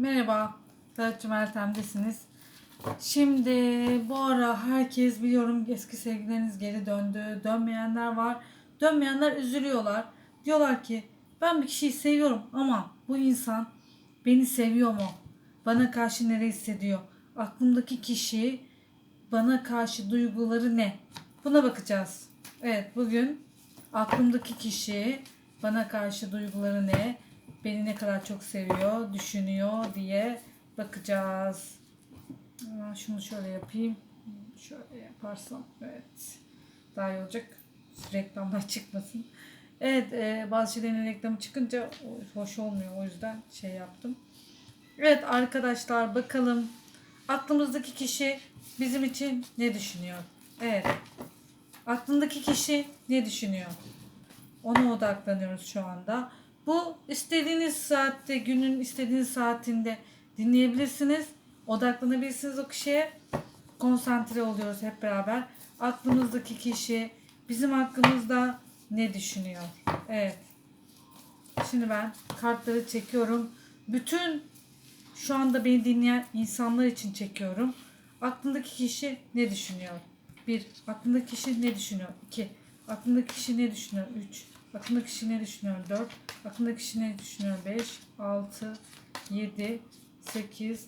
Merhaba, Tarotçu Meltem'desiniz. Şimdi bu ara herkes biliyorum eski sevgileriniz geri döndü. Dönmeyenler var. Dönmeyenler üzülüyorlar. Diyorlar ki ben bir kişiyi seviyorum ama bu insan beni seviyor mu? Bana karşı ne hissediyor? Aklımdaki kişi bana karşı duyguları ne? Buna bakacağız. Evet bugün aklımdaki kişi bana karşı duyguları ne? Beni ne kadar çok seviyor, düşünüyor diye bakacağız. Şunu şöyle yapayım. Şöyle yaparsam evet. Daha iyi olacak. Reklamlar çıkmasın. Evet e, bazı şeylerin reklamı çıkınca hoş olmuyor. O yüzden şey yaptım. Evet arkadaşlar bakalım aklımızdaki kişi bizim için ne düşünüyor? Evet. Aklındaki kişi ne düşünüyor? Ona odaklanıyoruz şu anda. Bu istediğiniz saatte, günün istediğiniz saatinde dinleyebilirsiniz. Odaklanabilirsiniz o kişiye. Konsantre oluyoruz hep beraber. Aklımızdaki kişi bizim hakkımızda ne düşünüyor? Evet. Şimdi ben kartları çekiyorum. Bütün şu anda beni dinleyen insanlar için çekiyorum. Aklındaki kişi ne düşünüyor? 1. Aklındaki kişi ne düşünüyor? 2. Aklındaki kişi ne düşünüyor? 3. Aklındaki kişi ne düşünüyor? 4. Aklındaki kişi ne düşünüyor? 5. 6. 7. 8.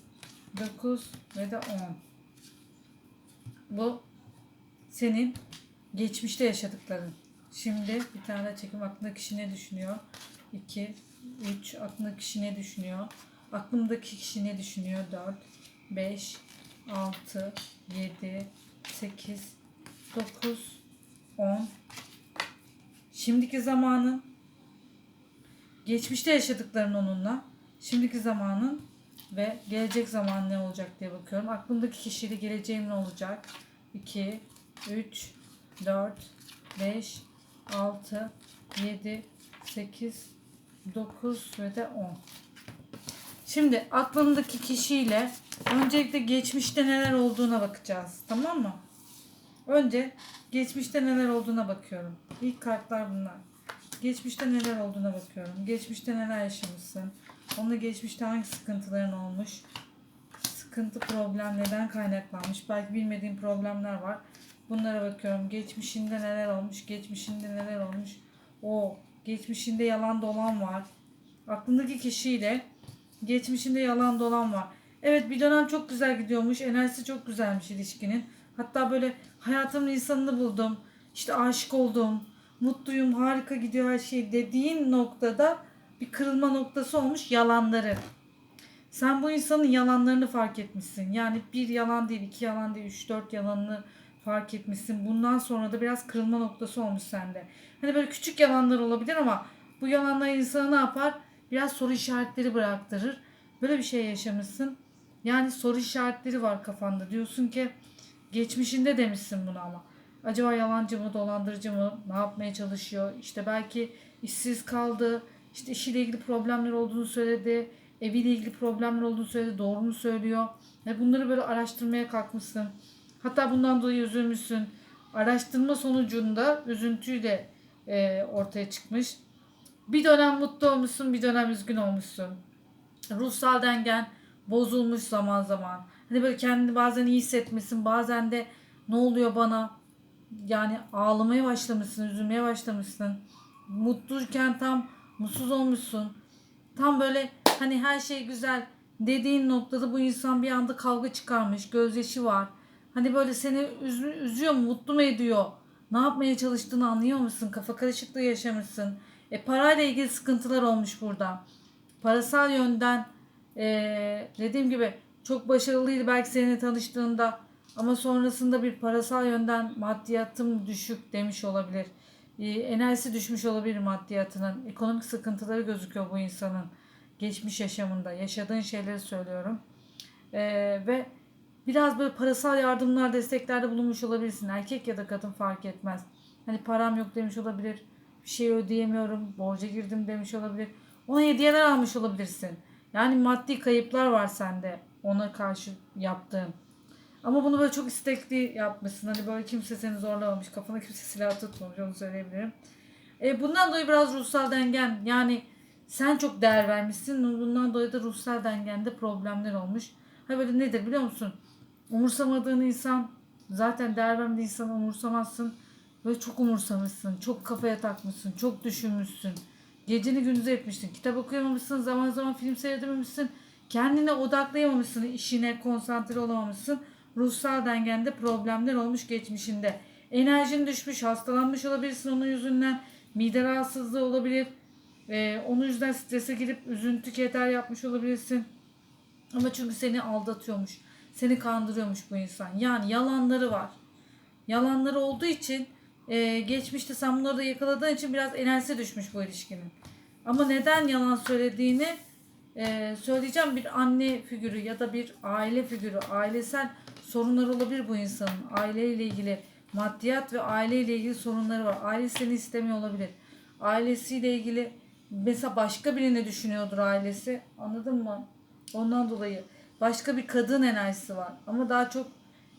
9 ve de 10. Bu senin geçmişte yaşadıkların. Şimdi bir tane çekim. Aklındaki kişi ne düşünüyor? 2. 3. Aklındaki kişi ne düşünüyor? Aklımdaki kişi ne düşünüyor? 4. 5. 6. 7. 8. 9. 10. Şimdiki zamanın geçmişte yaşadıkların onunla şimdiki zamanın ve gelecek zaman ne olacak diye bakıyorum. Aklımdaki kişiyle geleceğim ne olacak? 2, 3, 4, 5, 6, 7, 8, 9 ve de 10. Şimdi aklımdaki kişiyle öncelikle geçmişte neler olduğuna bakacağız. Tamam mı? Önce geçmişte neler olduğuna bakıyorum. İlk kartlar bunlar. Geçmişte neler olduğuna bakıyorum. Geçmişte neler yaşamışsın. Onunla geçmişte hangi sıkıntıların olmuş. Sıkıntı, problem neden kaynaklanmış. Belki bilmediğim problemler var. Bunlara bakıyorum. Geçmişinde neler olmuş. Geçmişinde neler olmuş. O geçmişinde yalan dolan var. Aklındaki kişiyle geçmişinde yalan dolan var. Evet bir dönem çok güzel gidiyormuş. Enerjisi çok güzelmiş ilişkinin. Hatta böyle hayatımın insanını buldum. İşte aşık oldum. Mutluyum, harika gidiyor her şey dediğin noktada bir kırılma noktası olmuş yalanları. Sen bu insanın yalanlarını fark etmişsin. Yani bir yalan değil, iki yalan değil, üç dört yalanını fark etmişsin. Bundan sonra da biraz kırılma noktası olmuş sende. Hani böyle küçük yalanlar olabilir ama bu yalanlar insanı ne yapar? Biraz soru işaretleri bıraktırır. Böyle bir şey yaşamışsın. Yani soru işaretleri var kafanda. Diyorsun ki geçmişinde demişsin bunu ama. Acaba yalancı mı, dolandırıcı mı, ne yapmaya çalışıyor? İşte belki işsiz kaldı, işte işiyle ilgili problemler olduğunu söyledi, eviyle ilgili problemler olduğunu söyledi, doğru mu söylüyor? Ve bunları böyle araştırmaya kalkmışsın. Hatta bundan dolayı üzülmüşsün. Araştırma sonucunda üzüntüyle e, ortaya çıkmış. Bir dönem mutlu olmuşsun, bir dönem üzgün olmuşsun. Ruhsal dengen bozulmuş zaman zaman. Hani böyle kendini bazen iyi hissetmişsin, bazen de ne oluyor bana? Yani ağlamaya başlamışsın, üzülmeye başlamışsın. Mutluyken tam mutsuz olmuşsun. Tam böyle hani her şey güzel dediğin noktada bu insan bir anda kavga çıkarmış, gözyaşı var. Hani böyle seni üz- üzüyor mu, mutlu mu ediyor? Ne yapmaya çalıştığını anlıyor musun? Kafa karışıklığı yaşamışsın. E parayla ilgili sıkıntılar olmuş burada. Parasal yönden e, dediğim gibi çok başarılıydı belki seninle tanıştığında ama sonrasında bir parasal yönden maddiyatım düşük demiş olabilir. E, enerjisi düşmüş olabilir maddiyatının. Ekonomik sıkıntıları gözüküyor bu insanın geçmiş yaşamında. Yaşadığın şeyleri söylüyorum. E, ve biraz böyle parasal yardımlar, desteklerde bulunmuş olabilirsin. Erkek ya da kadın fark etmez. Hani param yok demiş olabilir. Bir şey ödeyemiyorum, borca girdim demiş olabilir. Ona hediyeler almış olabilirsin. Yani maddi kayıplar var sende ona karşı yaptığın. Ama bunu böyle çok istekli yapmışsın. Hani böyle kimse seni zorlamamış. Kafana kimse silah tutmamış onu söyleyebilirim. E, bundan dolayı biraz ruhsal dengen yani Sen çok değer vermişsin. Bundan dolayı da ruhsal dengende problemler olmuş. Ha böyle nedir biliyor musun? Umursamadığın insan zaten değer vermediğin insan umursamazsın. Böyle çok umursamışsın. Çok kafaya takmışsın. Çok düşünmüşsün. Geceni gündüz etmişsin. Kitap okuyamamışsın. Zaman zaman film seyredememişsin. Kendine odaklayamamışsın. işine konsantre olamamışsın. Ruhsal dengende problemler olmuş geçmişinde. Enerjin düşmüş. Hastalanmış olabilirsin onun yüzünden. Mide rahatsızlığı olabilir. Ee, onun yüzden strese girip üzüntü keder yapmış olabilirsin. Ama çünkü seni aldatıyormuş. Seni kandırıyormuş bu insan. Yani yalanları var. Yalanları olduğu için e, geçmişte sen bunları da yakaladığın için biraz enerjisi düşmüş bu ilişkinin. Ama neden yalan söylediğini e, söyleyeceğim. Bir anne figürü ya da bir aile figürü, ailesel sorunlar olabilir bu insanın. Aileyle ilgili maddiyat ve aileyle ilgili sorunları var. Ailesi seni istemiyor olabilir. Ailesiyle ilgili mesela başka birini düşünüyordur ailesi. Anladın mı? Ondan dolayı başka bir kadın enerjisi var. Ama daha çok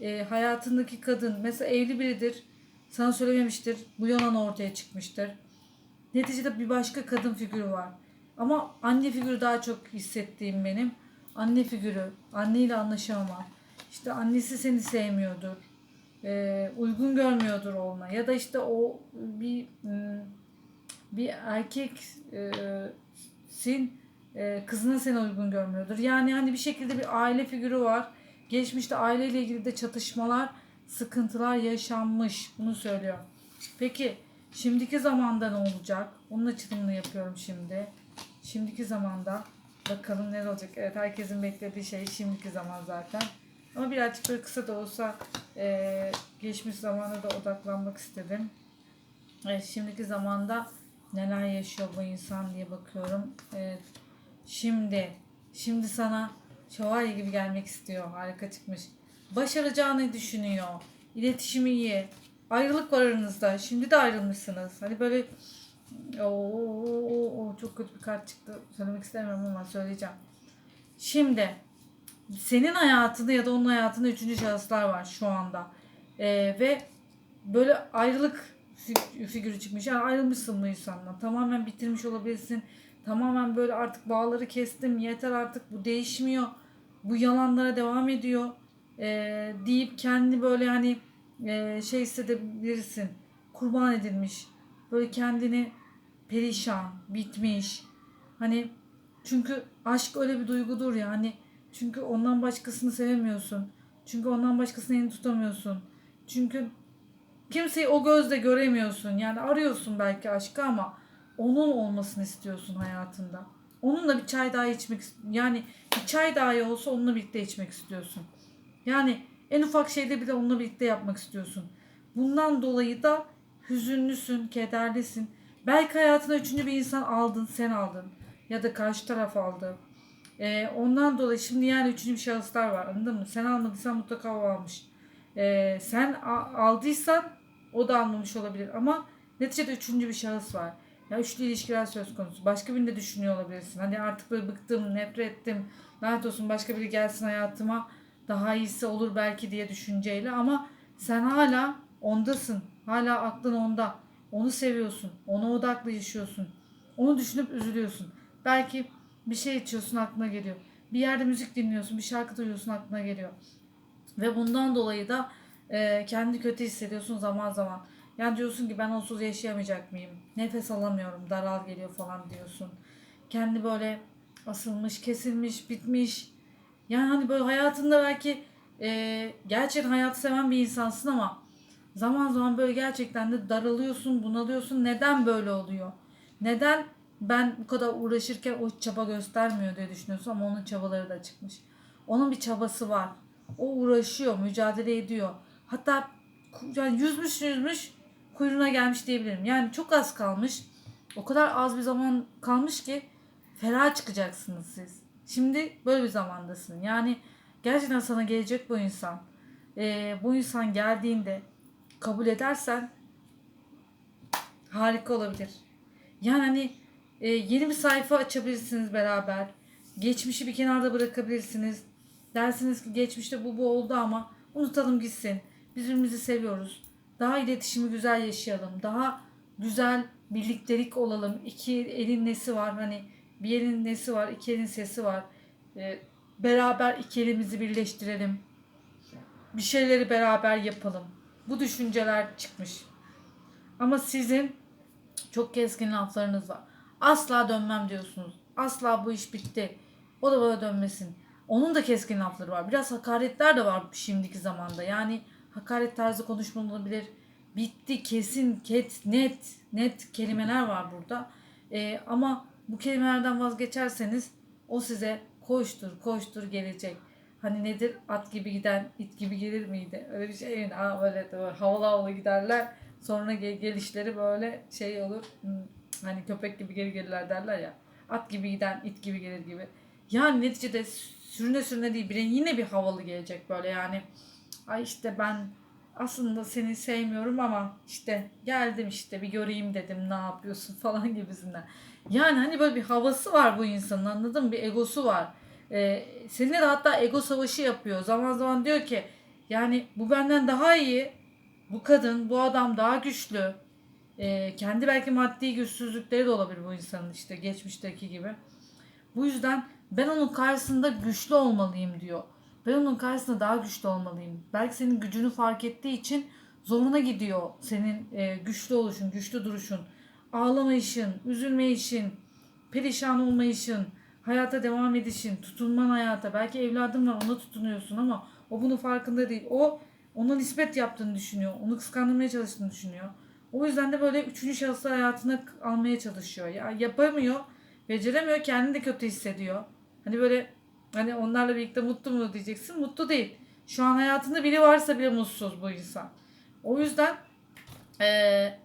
e, hayatındaki kadın mesela evli biridir. Sana söylememiştir. Bu yalan ortaya çıkmıştır. Neticede bir başka kadın figürü var. Ama anne figürü daha çok hissettiğim benim. Anne figürü. Anneyle anlaşamama. İşte annesi seni sevmiyordur. E, uygun görmüyordur ona. Ya da işte o bir hmm, bir erkek e, sin e, kızına seni uygun görmüyordur. Yani hani bir şekilde bir aile figürü var. Geçmişte aileyle ilgili de çatışmalar, sıkıntılar yaşanmış. Bunu söylüyor. Peki şimdiki zamanda ne olacak? Onun açılımını yapıyorum şimdi. Şimdiki zamanda bakalım ne olacak. Evet herkesin beklediği şey şimdiki zaman zaten. Ama birazcık böyle kısa da olsa e, geçmiş zamana da odaklanmak istedim. Evet, şimdiki zamanda neler yaşıyor bu insan diye bakıyorum. Evet. Şimdi, şimdi sana şövalye gibi gelmek istiyor. Harika çıkmış. Başaracağını düşünüyor. İletişimi iyi. Ayrılık var aranızda. Şimdi de ayrılmışsınız. Hani böyle Oo, çok kötü bir kart çıktı. Söylemek istemiyorum ama söyleyeceğim. Şimdi senin hayatında ya da onun hayatında üçüncü şahıslar var şu anda. Ee, ve böyle ayrılık fig- figürü çıkmış. Yani ayrılmışsın bu insanla. Tamamen bitirmiş olabilirsin. Tamamen böyle artık bağları kestim. Yeter artık bu değişmiyor. Bu yalanlara devam ediyor. Ee, deyip kendi böyle hani e, şey hissedebilirsin. Kurban edilmiş. Böyle kendini perişan, bitmiş. Hani çünkü aşk öyle bir duygudur ya. Hani çünkü ondan başkasını sevemiyorsun. Çünkü ondan başkasını elini tutamıyorsun. Çünkü kimseyi o gözle göremiyorsun. Yani arıyorsun belki aşkı ama onun olmasını istiyorsun hayatında. Onunla bir çay daha içmek yani bir çay dahi olsa onunla birlikte içmek istiyorsun. Yani en ufak şeyde bile onunla birlikte yapmak istiyorsun. Bundan dolayı da hüzünlüsün, kederlisin. Belki hayatına üçüncü bir insan aldın, sen aldın. Ya da karşı taraf aldı. Ee, ondan dolayı şimdi yani üçüncü bir şahıslar var anladın mı? Sen almadıysan mutlaka o almış. Ee, sen aldıysan o da almamış olabilir ama neticede üçüncü bir şahıs var. Ya üçlü ilişkiler söz konusu. Başka birini de düşünüyor olabilirsin. Hani artık böyle bıktım, nefret ettim. Lanet olsun başka biri gelsin hayatıma. Daha iyisi olur belki diye düşünceyle ama sen hala ondasın. Hala aklın onda. Onu seviyorsun. Ona odaklı yaşıyorsun. Onu düşünüp üzülüyorsun. Belki bir şey içiyorsun aklına geliyor. Bir yerde müzik dinliyorsun, bir şarkı duyuyorsun aklına geliyor. Ve bundan dolayı da e, kendi kötü hissediyorsun zaman zaman. Yani diyorsun ki ben onsuz yaşayamayacak mıyım? Nefes alamıyorum, daral geliyor falan diyorsun. Kendi böyle asılmış, kesilmiş, bitmiş. Yani hani böyle hayatında belki e, gerçekten hayatı seven bir insansın ama zaman zaman böyle gerçekten de daralıyorsun, bunalıyorsun. Neden böyle oluyor? Neden ben bu kadar uğraşırken o çaba göstermiyor diye düşünüyorsun ama onun çabaları da çıkmış. Onun bir çabası var. O uğraşıyor, mücadele ediyor. Hatta yani yüzmüş yüzmüş kuyruğuna gelmiş diyebilirim. Yani çok az kalmış. O kadar az bir zaman kalmış ki ferah çıkacaksınız siz. Şimdi böyle bir zamandasın. Yani gerçekten sana gelecek bu insan. Ee, bu insan geldiğinde kabul edersen harika olabilir. Yani hani e, yeni bir sayfa açabilirsiniz beraber. Geçmişi bir kenarda bırakabilirsiniz. Dersiniz ki geçmişte bu bu oldu ama unutalım gitsin. Birbirimizi seviyoruz. Daha iletişimi güzel yaşayalım. Daha güzel birliktelik olalım. İki elin nesi var hani Bir elin nesi var, iki elin sesi var. Ee, beraber iki elimizi birleştirelim. Bir şeyleri beraber yapalım. Bu düşünceler çıkmış. Ama sizin çok keskin laflarınız var. Asla dönmem diyorsunuz. Asla bu iş bitti. O da bana dönmesin. Onun da keskin lafları var. Biraz hakaretler de var şimdiki zamanda. Yani hakaret tarzı konuşma olabilir. Bitti, kesin, ket, net, net kelimeler var burada. Ee, ama bu kelimelerden vazgeçerseniz o size koştur, koştur gelecek. Hani nedir? At gibi giden, it gibi gelir miydi? Öyle bir şey. Yani, Aa, böyle, böyle havalı havalı giderler. Sonra gel- gelişleri böyle şey olur. hmm, Hani köpek gibi geri gelirler derler ya. At gibi giden, it gibi gelir gibi. Yani neticede sürüne sürüne değil. Bir yine bir havalı gelecek böyle yani. Ay işte ben aslında seni sevmiyorum ama işte geldim işte bir göreyim dedim ne yapıyorsun falan gibisinden. Yani hani böyle bir havası var bu insanın anladın mı? Bir egosu var. Ee, seninle de hatta ego savaşı yapıyor. Zaman zaman diyor ki yani bu benden daha iyi. Bu kadın, bu adam daha güçlü. Ee, kendi belki maddi güçsüzlükleri de olabilir bu insanın işte geçmişteki gibi. Bu yüzden ben onun karşısında güçlü olmalıyım diyor. Ben onun karşısında daha güçlü olmalıyım. Belki senin gücünü fark ettiği için zoruna gidiyor senin e, güçlü oluşun, güçlü duruşun. Ağlamayışın, üzülmeyişin, perişan olmayışın, hayata devam edişin, tutunman hayata. Belki evladın var ona tutunuyorsun ama o bunun farkında değil. O ona nispet yaptığını düşünüyor. Onu kıskandırmaya çalıştığını düşünüyor. O yüzden de böyle üçüncü şahısı hayatına almaya çalışıyor. Ya yapamıyor, beceremiyor, kendini de kötü hissediyor. Hani böyle hani onlarla birlikte mutlu mu diyeceksin? Mutlu değil. Şu an hayatında biri varsa bile mutsuz bu insan. O yüzden eee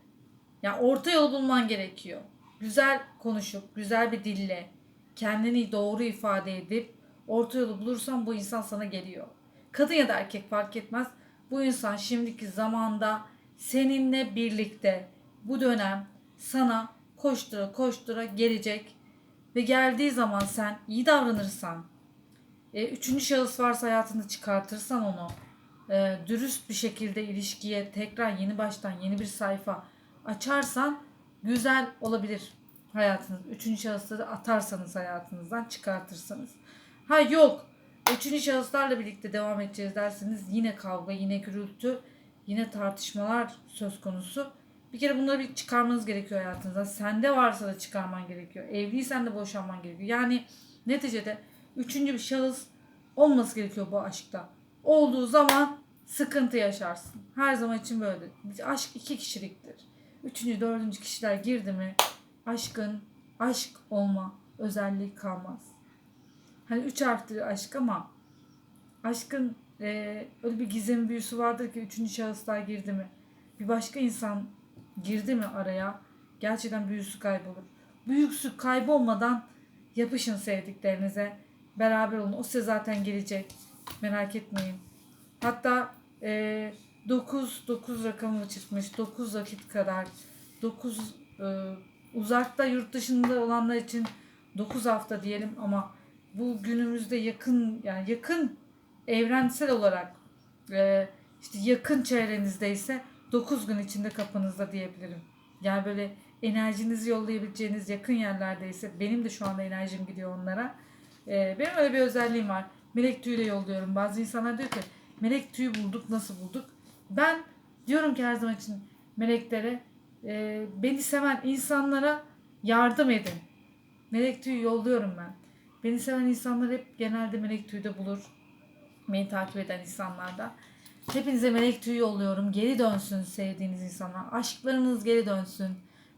ya orta yol bulman gerekiyor. Güzel konuşup, güzel bir dille, kendini doğru ifade edip orta yolu bulursan bu insan sana geliyor. Kadın ya da erkek fark etmez. Bu insan şimdiki zamanda seninle birlikte bu dönem sana koştura koştura gelecek ve geldiği zaman sen iyi davranırsan, e, üçüncü şahıs varsa hayatını çıkartırsan onu, e, dürüst bir şekilde ilişkiye tekrar yeni baştan yeni bir sayfa açarsan güzel olabilir hayatınız. Üçüncü şahısları atarsanız hayatınızdan çıkartırsanız. Ha yok. Üçüncü şahıslarla birlikte devam edeceğiz derseniz yine kavga, yine gürültü, yine tartışmalar söz konusu. Bir kere bunları bir çıkarmanız gerekiyor hayatınızdan. Sende varsa da çıkarman gerekiyor. Evliysen de boşanman gerekiyor. Yani neticede üçüncü bir şahıs olması gerekiyor bu aşkta. Olduğu zaman sıkıntı yaşarsın. Her zaman için böyle. Aşk iki kişiliktir. Üçüncü, dördüncü kişiler girdi mi aşkın aşk olma özelliği kalmaz. Hani üç harftir aşk ama aşkın e, öyle bir gizem büyüsü vardır ki üçüncü şahıslar girdi mi bir başka insan girdi mi araya gerçekten büyüsü kaybolur. Büyüsü kaybolmadan yapışın sevdiklerinize. Beraber olun. O size zaten gelecek. Merak etmeyin. Hatta e, 9 9 rakamı çıkmış. 9 vakit kadar 9 e, uzakta yurt dışında olanlar için 9 hafta diyelim ama bu günümüzde yakın yani yakın evrensel olarak e, işte yakın çevrenizde ise 9 gün içinde kapınızda diyebilirim. Yani böyle enerjinizi yollayabileceğiniz yakın yerlerdeyse benim de şu anda enerjim gidiyor onlara. E, benim öyle bir özelliğim var. Melek tüyü de yolluyorum. Bazı insanlar diyor ki melek tüyü bulduk nasıl bulduk? Ben diyorum ki her zaman için meleklere e, beni seven insanlara yardım edin. Melek tüyü yolluyorum ben. Beni seven insanlar hep genelde melek tüyü de bulur. Beni takip eden insanlarda. Hepinize melek tüyü yolluyorum. Geri dönsün sevdiğiniz insanlar. Aşklarınız geri dönsün.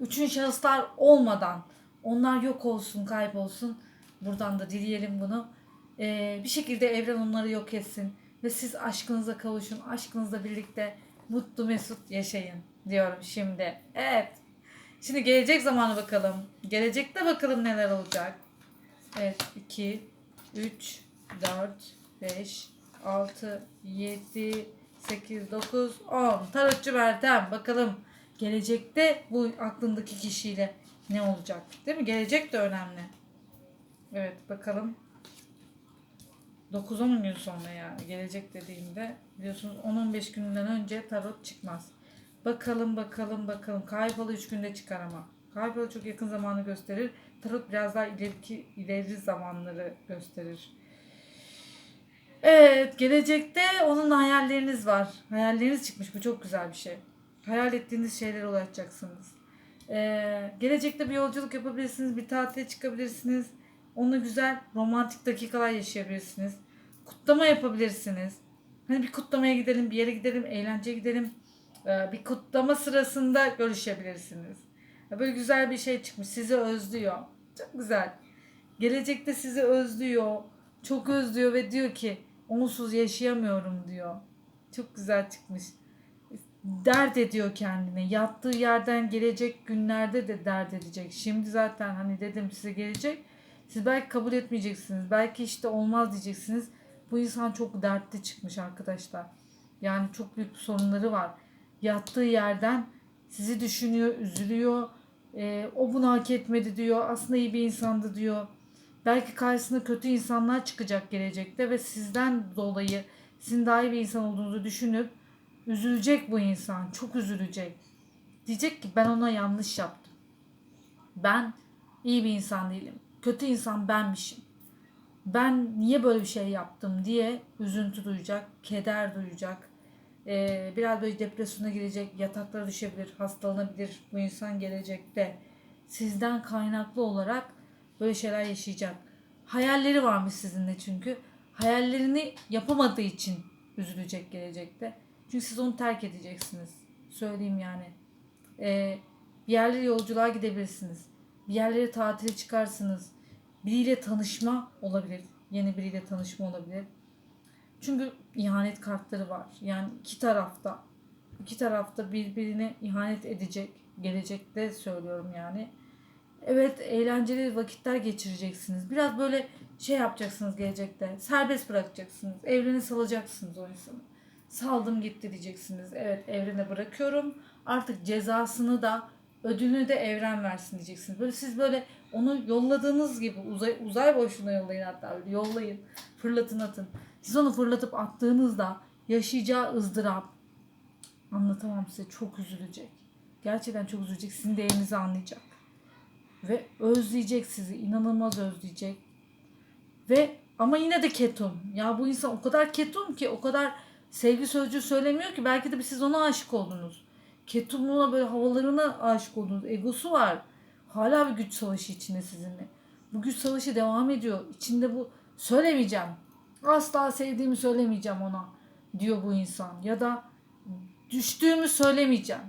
Üçüncü şahıslar olmadan onlar yok olsun, kaybolsun. Buradan da dileyelim bunu. Ee, bir şekilde evren onları yok etsin. Ve siz aşkınıza kavuşun. Aşkınızla birlikte mutlu mesut yaşayın diyorum şimdi. Evet. Şimdi gelecek zamanı bakalım. Gelecekte bakalım neler olacak. Evet 2, 3, 4, 5, 6, 7, 8, 9, 10. Tarotçu Meltem bakalım gelecekte bu aklındaki kişiyle ne olacak? Değil mi? Gelecek de önemli. Evet bakalım. 9-10 gün sonra yani gelecek dediğimde biliyorsunuz 10-15 günden önce tarot çıkmaz. Bakalım bakalım bakalım. Kaybalı 3 günde çıkar ama. Kaybalı çok yakın zamanı gösterir. tarot biraz daha ileriki ileri zamanları gösterir. Evet, gelecekte onun hayalleriniz var. Hayalleriniz çıkmış. Bu çok güzel bir şey. Hayal ettiğiniz şeylere ulaşacaksınız. Ee, gelecekte bir yolculuk yapabilirsiniz. Bir tatile çıkabilirsiniz. Onunla güzel romantik dakikalar yaşayabilirsiniz. Kutlama yapabilirsiniz. Hani bir kutlamaya gidelim, bir yere gidelim, eğlenceye gidelim. Ee, bir kutlama sırasında görüşebilirsiniz. Böyle güzel bir şey çıkmış. Sizi özlüyor. Çok güzel. Gelecekte sizi özlüyor. Çok özlüyor ve diyor ki onsuz yaşayamıyorum diyor. Çok güzel çıkmış. Dert ediyor kendine. Yattığı yerden gelecek günlerde de dert edecek. Şimdi zaten hani dedim size gelecek. Siz belki kabul etmeyeceksiniz. Belki işte olmaz diyeceksiniz. Bu insan çok dertli çıkmış arkadaşlar. Yani çok büyük sorunları var. Yattığı yerden sizi düşünüyor, üzülüyor. Ee, o bunu hak etmedi diyor. Aslında iyi bir insandı diyor. Belki karşısına kötü insanlar çıkacak gelecekte ve sizden dolayı sizin daha iyi bir insan olduğunuzu düşünüp üzülecek bu insan. Çok üzülecek. Diyecek ki ben ona yanlış yaptım. Ben iyi bir insan değilim. Kötü insan benmişim. Ben niye böyle bir şey yaptım diye üzüntü duyacak, keder duyacak. Ee, biraz böyle depresyona girecek, yataklara düşebilir, hastalanabilir bu insan gelecekte. Sizden kaynaklı olarak böyle şeyler yaşayacak. Hayalleri varmış sizinle çünkü. Hayallerini yapamadığı için üzülecek gelecekte. Çünkü siz onu terk edeceksiniz. Söyleyeyim yani. Ee, bir yerlere yolculuğa gidebilirsiniz. Bir yerlere tatile çıkarsınız. Biriyle tanışma olabilir. Yeni biriyle tanışma olabilir. Çünkü ihanet kartları var. Yani iki tarafta iki tarafta birbirine ihanet edecek. Gelecekte söylüyorum yani. Evet eğlenceli vakitler geçireceksiniz. Biraz böyle şey yapacaksınız gelecekte. Serbest bırakacaksınız. Evrene salacaksınız o insanı. Saldım gitti diyeceksiniz. Evet evrene bırakıyorum. Artık cezasını da ödülünü de evren versin diyeceksiniz. Böyle siz böyle onu yolladığınız gibi uzay, uzay boşluğuna yollayın hatta böyle yollayın. Fırlatın atın. Siz onu fırlatıp attığınızda yaşayacağı ızdırap anlatamam size çok üzülecek. Gerçekten çok üzülecek. Sizin değerinizi anlayacak. Ve özleyecek sizi. inanılmaz özleyecek. Ve ama yine de ketum. Ya bu insan o kadar ketum ki o kadar sevgi sözcüğü söylemiyor ki belki de siz ona aşık oldunuz. Ketumluğuna böyle havalarına aşık oldunuz. Egosu var. Hala bir güç savaşı içinde sizinle. Bu güç savaşı devam ediyor. İçinde bu söylemeyeceğim. Asla sevdiğimi söylemeyeceğim ona diyor bu insan. Ya da düştüğümü söylemeyeceğim.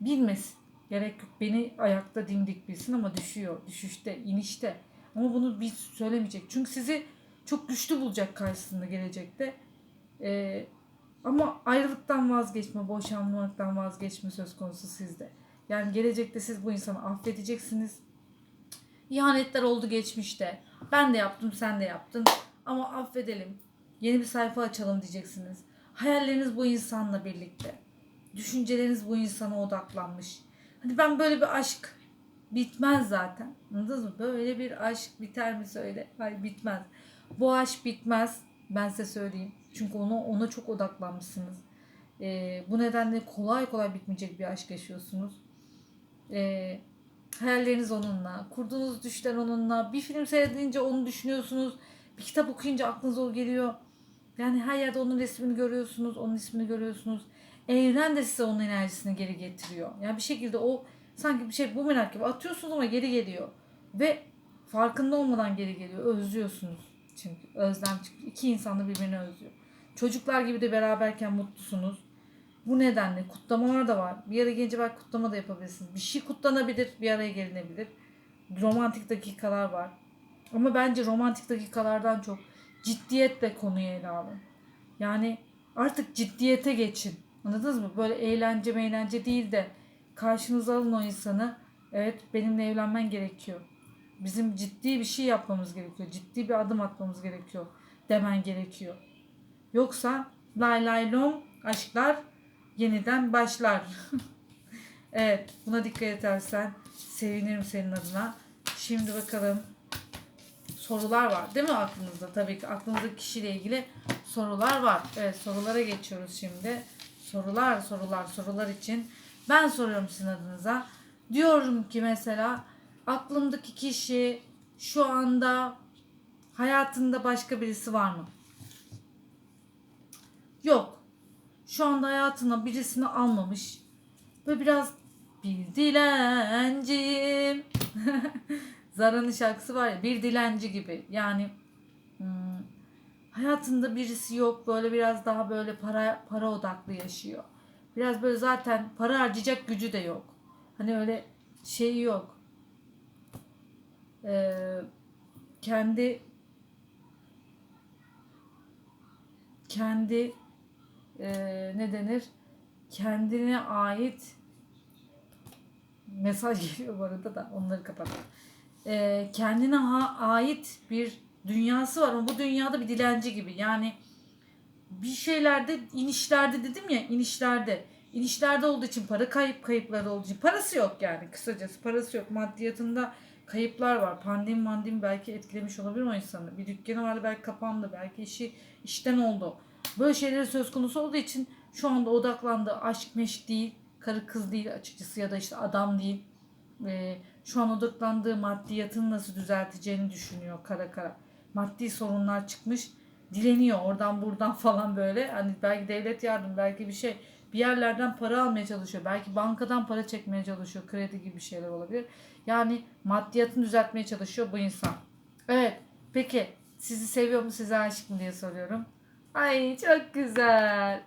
Bilmesin. Gerek yok. Beni ayakta dimdik bilsin ama düşüyor. Düşüşte, inişte. Ama bunu bir söylemeyecek. Çünkü sizi çok güçlü bulacak karşısında gelecekte. Ee, ama ayrılıktan vazgeçme, boşanmaktan vazgeçme söz konusu sizde. Yani gelecekte siz bu insanı affedeceksiniz. İhanetler oldu geçmişte. Ben de yaptım, sen de yaptın. Ama affedelim. Yeni bir sayfa açalım diyeceksiniz. Hayalleriniz bu insanla birlikte. Düşünceleriniz bu insana odaklanmış. Hani ben böyle bir aşk bitmez zaten. Anladınız mı? Böyle bir aşk biter mi söyle? Hayır bitmez. Bu aşk bitmez. Ben size söyleyeyim. Çünkü ona, ona çok odaklanmışsınız. Ee, bu nedenle kolay kolay bitmeyecek bir aşk yaşıyorsunuz. Ee, hayalleriniz onunla, kurduğunuz düşler onunla, bir film seyredince onu düşünüyorsunuz, bir kitap okuyunca aklınıza o geliyor. Yani her yerde onun resmini görüyorsunuz, onun ismini görüyorsunuz. Evren de size onun enerjisini geri getiriyor. Yani bir şekilde o sanki bir şey bumerang gibi atıyorsunuz ama geri geliyor. Ve farkında olmadan geri geliyor. Özlüyorsunuz çünkü. Özlem çünkü. İki insan da birbirini özlüyor. Çocuklar gibi de beraberken mutlusunuz. Bu nedenle kutlamalar da var. Bir araya gelince belki kutlama da yapabilirsiniz. Bir şey kutlanabilir, bir araya gelinebilir. Romantik dakikalar var. Ama bence romantik dakikalardan çok ciddiyetle konuyu ele alın. Yani artık ciddiyete geçin. Anladınız mı? Böyle eğlence eğlence değil de karşınıza alın o insanı. Evet benimle evlenmen gerekiyor. Bizim ciddi bir şey yapmamız gerekiyor. Ciddi bir adım atmamız gerekiyor. Demen gerekiyor. Yoksa lay lay lom aşklar yeniden başlar. evet buna dikkat edersen sevinirim senin adına. Şimdi bakalım sorular var değil mi aklınızda? Tabii ki aklınızdaki kişiyle ilgili sorular var. Evet sorulara geçiyoruz şimdi. Sorular sorular sorular için ben soruyorum sizin adınıza. Diyorum ki mesela aklımdaki kişi şu anda hayatında başka birisi var mı? Yok. Şu anda hayatına birisini almamış. Böyle biraz bir dilenciyim. Zara'nın şarkısı var ya bir dilenci gibi. Yani hmm, hayatında birisi yok. Böyle biraz daha böyle para para odaklı yaşıyor. Biraz böyle zaten para harcayacak gücü de yok. Hani öyle şey yok. Ee, kendi kendi e, ne denir? Kendine ait mesaj geliyor bu arada da onları kapatalım. E, kendine ha, ait bir dünyası var ama bu dünyada bir dilenci gibi. Yani bir şeylerde inişlerde dedim ya inişlerde. İnişlerde olduğu için para kayıp kayıpları olduğu için parası yok yani kısacası. Parası yok. Maddiyatında kayıplar var. Pandemi mandemi belki etkilemiş olabilir o insanı. Bir dükkanı vardı belki kapandı belki işi işten oldu. Böyle şeyleri söz konusu olduğu için şu anda odaklandığı aşk meşk değil karı kız değil açıkçası ya da işte adam değil. Ee, şu an odaklandığı maddiyatını nasıl düzelteceğini düşünüyor kara kara. Maddi sorunlar çıkmış dileniyor oradan buradan falan böyle. Hani belki devlet yardım belki bir şey. Bir yerlerden para almaya çalışıyor. Belki bankadan para çekmeye çalışıyor. Kredi gibi şeyler olabilir yani maddiyatını düzeltmeye çalışıyor bu insan evet peki sizi seviyor mu size aşık mı diye soruyorum ay çok güzel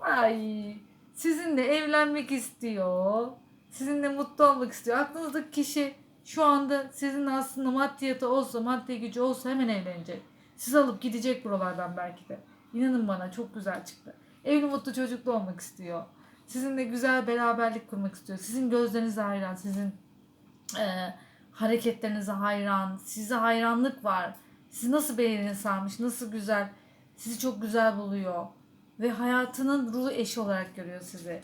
ay sizinle evlenmek istiyor sizinle mutlu olmak istiyor aklınızdaki kişi şu anda sizin aslında maddiyatı olsa maddi gücü olsa hemen evlenecek siz alıp gidecek buralardan belki de. İnanın bana çok güzel çıktı. Evli mutlu çocuklu olmak istiyor. Sizinle güzel beraberlik kurmak istiyor. Sizin gözlerinize hayran, sizin e, hareketlerinize hayran, size hayranlık var. Sizi nasıl beğenini sarmış, nasıl güzel, sizi çok güzel buluyor. Ve hayatının ruh eşi olarak görüyor sizi.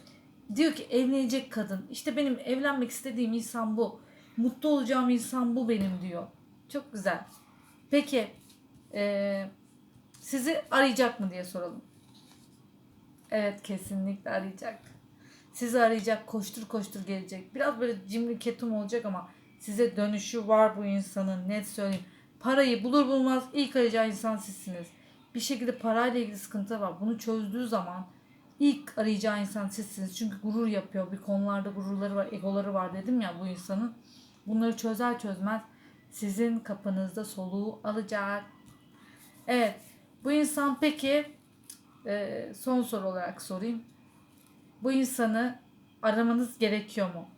Diyor ki evlenecek kadın. İşte benim evlenmek istediğim insan bu. Mutlu olacağım insan bu benim diyor. Çok güzel. Peki ee, sizi arayacak mı diye soralım. Evet kesinlikle arayacak. Sizi arayacak, koştur koştur gelecek. Biraz böyle cimri ketum olacak ama size dönüşü var bu insanın net söyleyeyim. Parayı bulur bulmaz ilk arayacağı insan sizsiniz. Bir şekilde parayla ilgili sıkıntı var. Bunu çözdüğü zaman ilk arayacağı insan sizsiniz. Çünkü gurur yapıyor. Bir konularda gururları var, egoları var dedim ya bu insanın. Bunları çözer çözmez sizin kapınızda soluğu alacak. Evet. Bu insan peki e, son soru olarak sorayım. Bu insanı aramanız gerekiyor mu?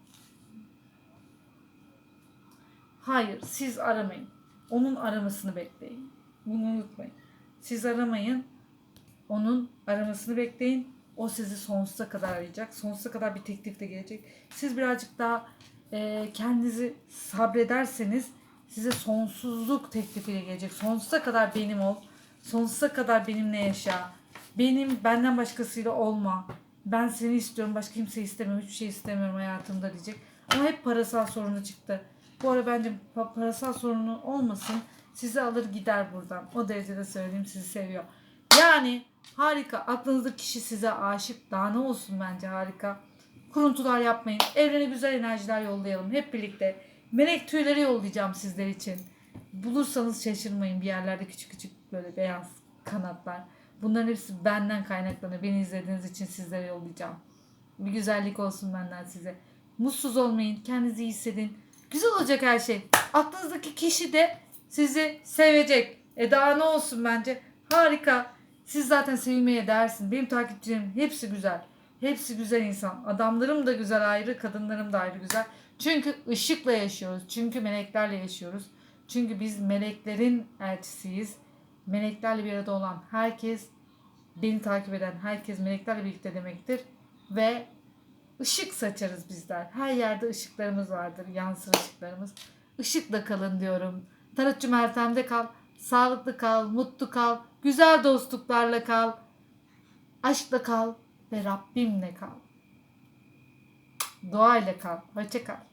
Hayır, siz aramayın. Onun aramasını bekleyin. Bunu unutmayın. Siz aramayın. Onun aramasını bekleyin. O sizi sonsuza kadar arayacak. Sonsuza kadar bir teklifle gelecek. Siz birazcık daha e, kendinizi sabrederseniz size sonsuzluk teklifiyle gelecek. Sonsuza kadar benim ol. Sonsuza kadar benimle yaşa. Benim benden başkasıyla olma. Ben seni istiyorum. Başka kimseyi istemiyorum. Hiçbir şey istemiyorum hayatımda diyecek. Ama hep parasal sorunu çıktı. Bu ara bence pa- parasal sorunu olmasın. Sizi alır gider buradan. O derecede söyleyeyim sizi seviyor. Yani harika. Aklınızdaki kişi size aşık. Daha ne olsun bence harika. Kuruntular yapmayın. Evrene güzel enerjiler yollayalım. Hep birlikte. Melek tüyleri yollayacağım sizler için. Bulursanız şaşırmayın bir yerlerde küçük küçük böyle beyaz kanatlar. Bunların hepsi benden kaynaklanıyor. Beni izlediğiniz için sizlere yollayacağım. Bir güzellik olsun benden size. Mutsuz olmayın. Kendinizi iyi hissedin. Güzel olacak her şey. Aklınızdaki kişi de sizi sevecek. E daha ne olsun bence. Harika. Siz zaten sevilmeye değersin. Benim takipçilerim hepsi güzel. Hepsi güzel insan. Adamlarım da güzel ayrı, kadınlarım da ayrı güzel. Çünkü ışıkla yaşıyoruz. Çünkü meleklerle yaşıyoruz. Çünkü biz meleklerin elçisiyiz. Meleklerle bir arada olan herkes, beni takip eden herkes meleklerle birlikte demektir. Ve ışık saçarız bizler. Her yerde ışıklarımız vardır, yansır ışıklarımız. Işıkla kalın diyorum. Tarotçu Meltem'de kal. Sağlıklı kal, mutlu kal, güzel dostluklarla kal. Aşkla kal ve Rabbimle kal. Doğayla kal. Hoşça kal.